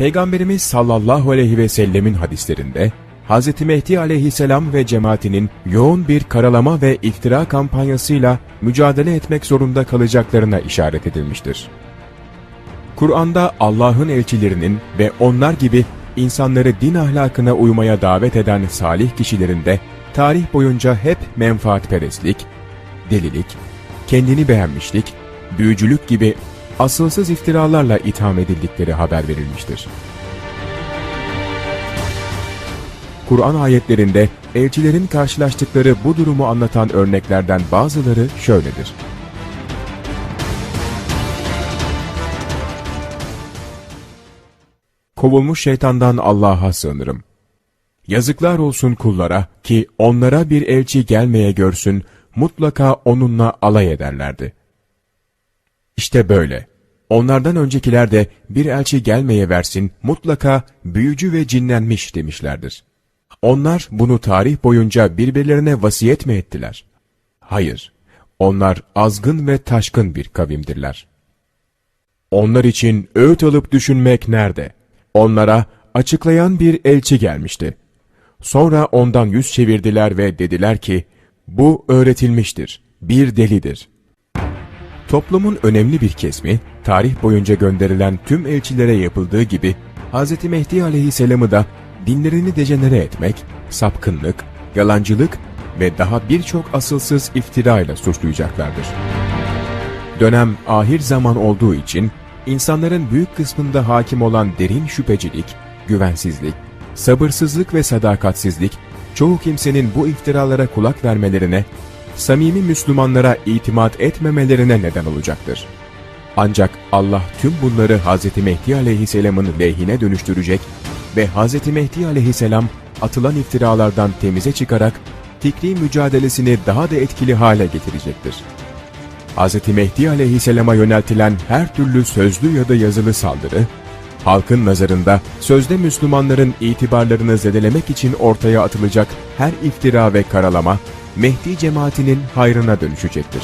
Peygamberimiz sallallahu aleyhi ve sellemin hadislerinde, Hz. Mehdi aleyhisselam ve cemaatinin yoğun bir karalama ve iftira kampanyasıyla mücadele etmek zorunda kalacaklarına işaret edilmiştir. Kur'an'da Allah'ın elçilerinin ve onlar gibi insanları din ahlakına uymaya davet eden salih kişilerin de tarih boyunca hep menfaatperestlik, delilik, kendini beğenmişlik, büyücülük gibi asılsız iftiralarla itham edildikleri haber verilmiştir. Kur'an ayetlerinde elçilerin karşılaştıkları bu durumu anlatan örneklerden bazıları şöyledir. Kovulmuş şeytandan Allah'a sığınırım. Yazıklar olsun kullara ki onlara bir elçi gelmeye görsün, mutlaka onunla alay ederlerdi. İşte böyle. Onlardan öncekiler de bir elçi gelmeye versin, mutlaka büyücü ve cinlenmiş demişlerdir. Onlar bunu tarih boyunca birbirlerine vasiyet mi ettiler? Hayır. Onlar azgın ve taşkın bir kavimdirler. Onlar için öğüt alıp düşünmek nerede? Onlara açıklayan bir elçi gelmişti. Sonra ondan yüz çevirdiler ve dediler ki, bu öğretilmiştir, bir delidir. Toplumun önemli bir kesmi, tarih boyunca gönderilen tüm elçilere yapıldığı gibi, Hz. Mehdi aleyhisselamı da dinlerini dejenere etmek, sapkınlık, yalancılık ve daha birçok asılsız iftirayla suçlayacaklardır. Dönem ahir zaman olduğu için, insanların büyük kısmında hakim olan derin şüphecilik, güvensizlik, sabırsızlık ve sadakatsizlik, çoğu kimsenin bu iftiralara kulak vermelerine, samimi Müslümanlara itimat etmemelerine neden olacaktır. Ancak Allah tüm bunları Hz. Mehdi aleyhisselamın lehine dönüştürecek ve Hz. Mehdi aleyhisselam atılan iftiralardan temize çıkarak fikri mücadelesini daha da etkili hale getirecektir. Hz. Mehdi aleyhisselama yöneltilen her türlü sözlü ya da yazılı saldırı, halkın nazarında sözde Müslümanların itibarlarını zedelemek için ortaya atılacak her iftira ve karalama, Mehdi cemaatinin hayrına dönüşecektir.